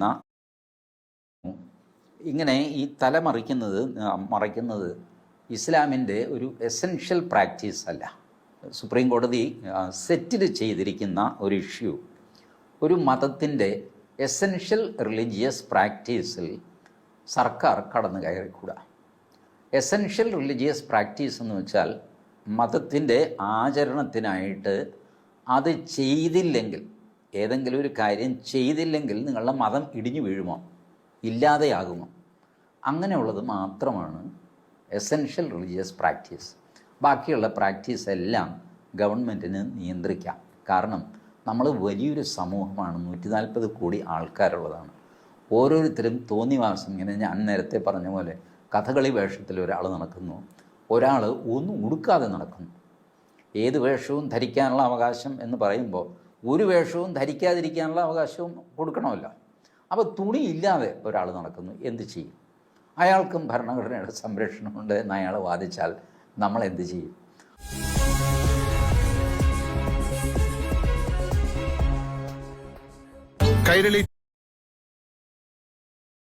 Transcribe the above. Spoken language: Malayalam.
ചെയ്തിരിക്കുന്ന ഇങ്ങനെ ഈ തല മറിക്കുന്നത് മറയ്ക്കുന്നത് ഇസ്ലാമിന്റെ ഒരു എസെൻഷ്യൽ പ്രാക്ടീസ് അല്ല. സുപ്രീം കോടതി സെറ്റിൽ ചെയ്തിരിക്കുന്ന ഒരു ഇഷ്യൂ ഒരു മതത്തിന്റെ എസെൻഷ്യൽ റിലീജിയസ് പ്രാക്ടീസിൽ സർക്കാർ കടന്നു കയറിക്കൂടാ. എസെൻഷ്യൽ റിലീജിയസ് പ്രാക്ടീസ് എന്ന് വെച്ചാൽ മതത്തിന്റെ ആചരണത്തിനായിട്ട് അത് ചെയ്തില്ലെങ്കിൽ ഏതെങ്കിലും ഒരു കാര്യം ചെയ്തില്ലെങ്കിൽ നിങ്ങളുടെ മതം ഇടിഞ്ഞു വീഴുമോ? ഇല്ലാതെയാകുമോ? അങ്ങനെയുള്ളത് മാത്രമാണ് എസെൻഷ്യൽ റിലീജിയസ് പ്രാക്ടീസ് ബാക്കിയുള്ള പ്രാക്ടീസ് എല്ലാം ഗവൺമെന്റിന് നിയന്ത്രിക്കാം. കാരണം നമ്മൾ വലിയൊരു സമൂഹമാണ് നൂറ്റി നാൽപ്പത് കോടി ആൾക്കാരുള്ളതാണ്. ഓരോരുത്തരും തോന്നിവാസം ഇങ്ങനെ ഞാൻ നേരത്തെ പറഞ്ഞ പോലെ കഥകളി വേഷത്തിൽ ഒരാൾ നടക്കുന്നു. ഒരാൾ ഒന്നും ഉടുക്കാതെ നടക്കുന്നു. ഏത് വേഷവും ധരിക്കാനുള്ള അവകാശം എന്ന് പറയുമ്പോൾ ഒരു വേഷവും ധരിക്കാതിരിക്കാനുള്ള അവകാശവും കൊടുക്കണമല്ലോ. അപ്പോൾ തുണി ഇല്ലാതെ ഒരാൾ നടക്കുന്നു എന്ത് ചെയ്യും? അയാൾക്കും ഭരണഘടനയുടെ സംരക്ഷണമുണ്ട് എന്ന് അയാൾ വാദിച്ചാൽ നമ്മൾ എന്ത് ചെയ്യും? കൈരളി